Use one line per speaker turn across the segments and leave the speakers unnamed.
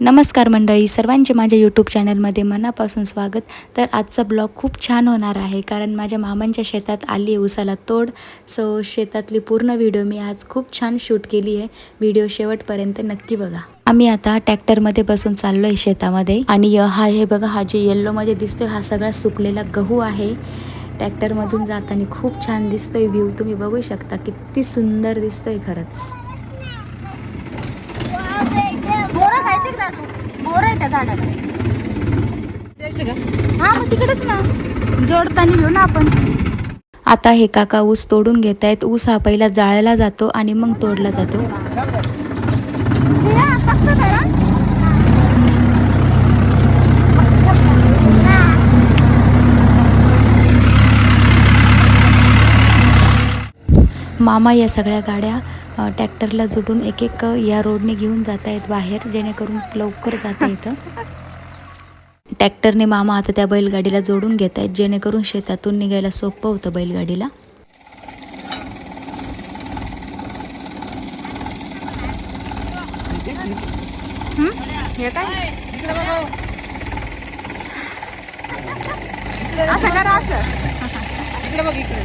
नमस्कार मंडळी सर्वांचे माझ्या यूट्यूब चॅनलमध्ये मनापासून स्वागत. तर आजचा ब्लॉग खूप छान होणार आहे कारण माझ्या मामांच्या शेतात आली आहे उसाला तोड. सो शेतातली पूर्ण व्हिडिओ मी आज खूप छान शूट केली आहे. व्हिडिओ शेवटपर्यंत नक्की बघा. आम्ही आता ट्रॅक्टरमध्ये बसून चाललो आहे शेतामध्ये. आणि हा हे बघा हा जे येल्लोमध्ये दिसतोय हा सगळा सुकलेला गहू आहे. ट्रॅक्टरमधून जाताना खूप छान दिसतोय व्ह्यू तुम्ही बघू शकता किती सुंदर दिसतोय खरंच.
आहे त्या झाडाला. हा मग तिकडेच ना. जोडताना घेऊ ना आपण.
आता हे काका ऊस तोडून घेत आहेत ऊस हा पहिला जाळला जातो आणि मग तोडला जातो. मामा या सगळ्या गाड्या ट्रॅक्टरला जोडून एक एक या रोडने घेऊन जात आहेत बाहेर जेणेकरून लवकर जाता येतं. ट्रॅक्टरने मामा आता त्या बैलगाडीला जोडून घेत आहेत जेणेकरून शेतातून निघायला सोपं होतं बैलगाडीला.
काय? असं करा असं.
इकडे बघ इकडे.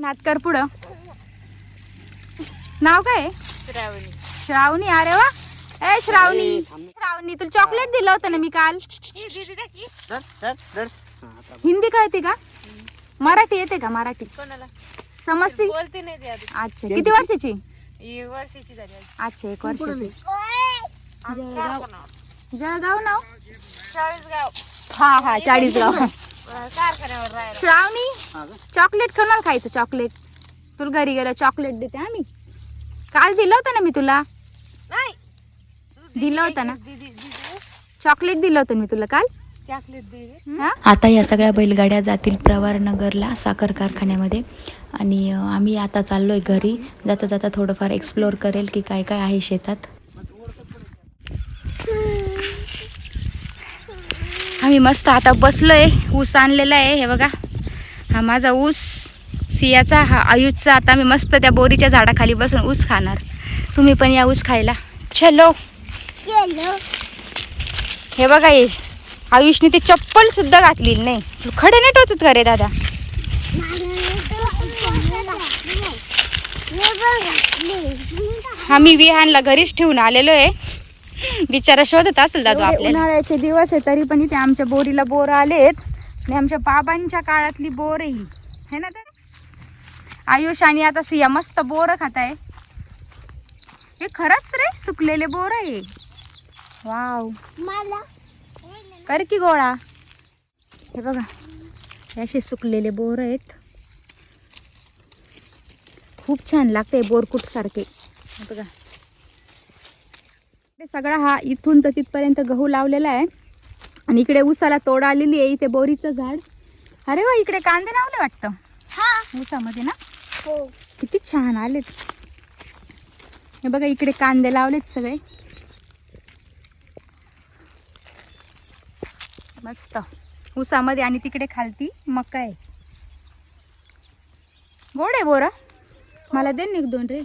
नात कर पुढं. नाव काय? आहे? श्रावणी अरे वा. ए श्रावणी. श्रावणी तुला चॉकलेट दिलं होतं ना मी काल.
हा,
हिंदी कळते का? मराठी येते का मराठी?
कोणाला?
समजते?
बोलते नाही ती आता
अच्छा किती वर्षाची?
ही वर्षाची झाली आज.
अच्छा एक वर्षाची.
जळगाव.
जळगाव नाव?
चाळीसगाव.
हा हा चाळीसगाव.
कारखान्यावर राहायला.
श्रावणी
हा का?
चॉकलेट कोणाला खायचं चॉकलेट तुला घरी गेलं चॉकलेट देते आम्ही काल दिलं होतं ना मी तुला?
नाही.
दिलं होतं ना?
दीदी दीदी
चॉकलेट दिलं होतं ना मी तुला काल?
चॉकलेट दीदी
हा?
आता या सगळ्या बैलगाड्या जातील प्रवारनगरला साखर कारखान्यामध्ये. आणि अ, आम्ही आता चाललो आहे घरी. जाता जाता थोडंफार एक्सप्लोअर करेल की काय काय आहे शेतात.
आम्ही मस्त आता बसलोय. ऊस आणलेला आहे हे बघा. हा माझा ऊस सियाचा हा आयुषचा. आता आम्ही मस्त त्या बोरीच्या झाडाखाली बसून ऊस खाणार. तुम्ही पण या ऊस खायला. चलो. हे बघा ये आयुषने ते चप्पल सुद्धा घातलेली नाही. तू खडे नाही टोचत का रे दादा? आम्ही विहानला घरीच ठेवून आलेलो आहे. बिचारा शोधत असेल दादू आपल्याला. उन्हाळ्याचे दिवस आहे तरी पण इथे आमच्या बोरीला बोर आलेत. आणि आमच्या बाबांच्या काळातली बोर आहे ही. है ना तर? आयुष आणि आता सिया मस्त बोर खात आहे हे खरंच रे सुकलेले बोर आहे. वाव. कर की गोळा. हे बघा हे असे सुकलेले बोर आहेत. खूप छान लागते बोरकुट सारखे. बघा. सगळा हा इथून तर तिथपर्यंत गहू लावलेला आहे. आणि इकडे ऊसाला तोड आलेली आहे इथे बोरीचं झाड. अरे वा इकडे कांदे लावले वाटतं? ऊसामध्ये ना? किती छान आलेत. हे बघा इकडे कांदे लावलेत सगळे. मस्त. ऊसामध्ये आणि तिकडे खालती मका आहे. गोड आहे बोरा. मला दे दोन रे.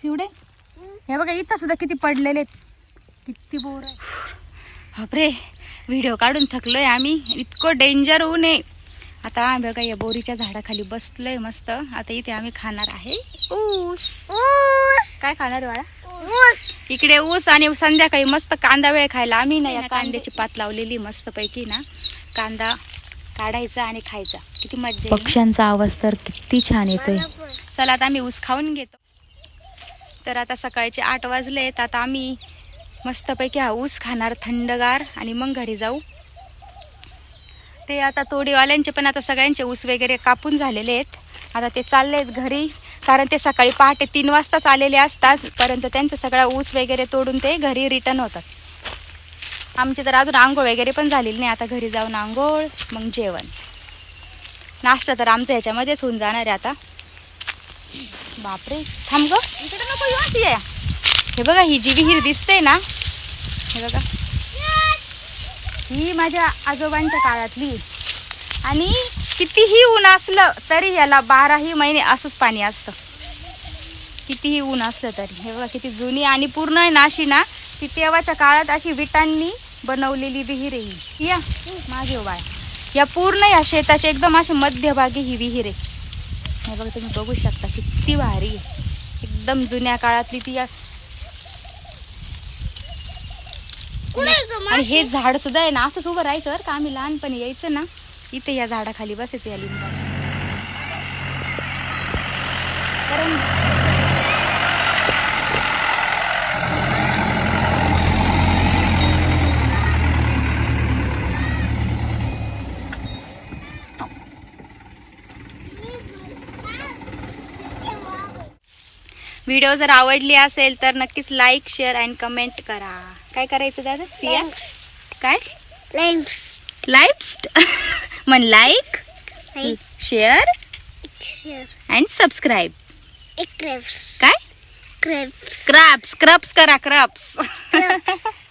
शिवडे. हे बघा इथं सुद्धा किती पडलेले आहेत. किती बोर आहे बापरे व्हिडिओ काढून थकलोय आम्ही. इतकं डेंजर ऊन आहे आता आम्ही बघा या बोरीच्या झाडाखाली बसलोय मस्त. आता इथे आम्ही खाणार आहे ऊस. काय खाणार बाळा? इकडे ऊस आणि संध्याकाळी मस्त कांदा वेळ खायला. आम्ही ना या कांद्याची पात लावलेली मस्त पैकी ना. कांदा काढायचा आणि खायचा. किती ना?
पक्ष्यांचा आवाज तर किती छान येतोय.
चला आता आम्ही ऊस खाऊन घेतो. तर आता सकाळचे आठ वाजले आहेत आता आम्ही मस्तपैकी हा ऊस खाणार थंडगार आणि मग घरी जाऊ. ते आता तोडीवाल्यांचे पण आता सगळ्यांचे ऊस वगैरे कापून झालेले आहेत. आता ते चालले आहेत घरी कारण ते सकाळी पहाटे तीन वाजताच आलेले असतात. परंतु त्यांचा सगळा ऊस वगैरे तोडून ते घरी रिटर्न होतात. आमची तर अजून आंघोळ वगैरे पण झालेली नाही. आता घरी जाऊन आंघोळ मग जेवण. नाश्ता तर आमचा ह्याच्यामध्येच होऊन जाणार आहे आता. बापरे. थांब ग. इकडे नको येऊ ती हे बघा ही जी विहीर दिसते ना हे बघा. ही माझ्या आजोबांच्या काळातली. आणि कितीही ऊन असलं तरी याला बाराही महिने असंच पाणी असतं. कितीही ऊन असलं तरी. हे बघा किती जुनी आणि पूर्ण आहे ना अशी ना ती तेव्हाच्या काळात अशी विटांनी बनवलेली विहीर आहे ही. या मागे बाय या पूर्ण या शेताच्या एकदम अशी मध्यभागी ही विहीर आहे. हे बघा तुम्ही बघू शकता किती भारी आहे. एकदम जुन्या काळातली ती आणि हे झाड सुद्धा आहे ना असंच उभं राहायचं बरं का? आम्ही लहानपणी यायचं ना इथे या झाडाखाली बसायचं या लिंबाच्या. कारण व्हिडिओ जर आवडली असेल तर नक्कीच लाईक शेअर अँड कमेंट करा. काय करायचं दादा? सिया काय? लाईफ म्हण लाईक शेअर अँड सबस्क्राईब काय? क्रॅप्स क्रॅप्स करा क्रॅप्स